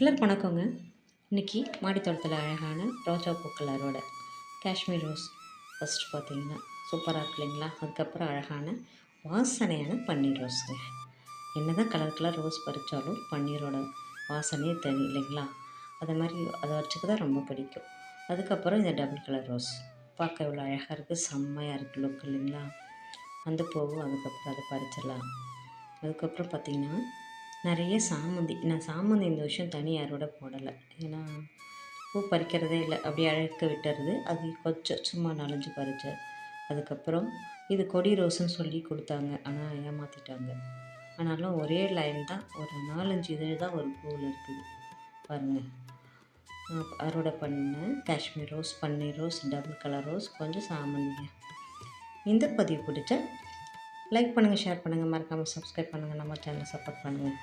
எல்லாருக்கும் வணக்கங்க இன்றைக்கி மாடித்தோட்டத்தில் அழகான ரோஜா பூக்கள் அறுவடை. காஷ்மீர் ரோஸ் ஃபஸ்ட்டு பார்த்தீங்கன்னா சூப்பராக இருக்கு இல்லைங்களா? அதுக்கப்புறம் அழகான வாசனையான பன்னீர் ரோஸுங்க. என்ன தான் கலர் கலர் ரோஸ் பறித்தாலும் பன்னீரோட வாசனையே தனி இல்லைங்களா? அதை மாதிரி அதை வச்சுக்க தான் ரொம்ப பிடிக்கும். அதுக்கப்புறம் இந்த டபுள் கலர் ரோஸ் பார்க்க இவ்வளோ அழகாக இருக்குது செம்மையாக இருக்குது லுக் இல்லைங்களா? அந்த பூவும் அதுக்கப்புறம் அதை பறிச்சிடலாம். அதுக்கப்புறம் பார்த்திங்கன்னா நிறைய சாமந்தி. நான் சாமந்தி இந்த வருஷம் தனி அறுவடை போடலை. ஏன்னா பூ பறிக்கிறதே இல்லை. அப்படியே அழுக்க விட்டுறது. அது கொஞ்சம் சும்மா நலஞ்சு பறித்தேன் அதுக்கப்புறம் இது கொடி ரோஸுன்னு சொல்லி கொடுத்தாங்க. ஆனால் ஏமாற்றிட்டாங்க ஆனாலும் ஒரே லைன் தான். ஒரு நாலஞ்சு இதழ் தான் ஒரு பூவில் இருக்குது. பாருங்கள் அறுவடை பண்ண காஷ்மீர் ரோஸ் பன்னீர் ரோஸ் டபுள் கலர் ரோஸ் கொஞ்சம் சாமந்திங்க. இந்த பதிவு பிடிச்ச லைக் பண்ணுங்கள் ஷேர் பண்ணுங்கள் மறக்காமல் சப்ஸ்கிரைப் பண்ணுங்கள் நம்ம சேனலை சப்போர்ட் பண்ணுங்கள்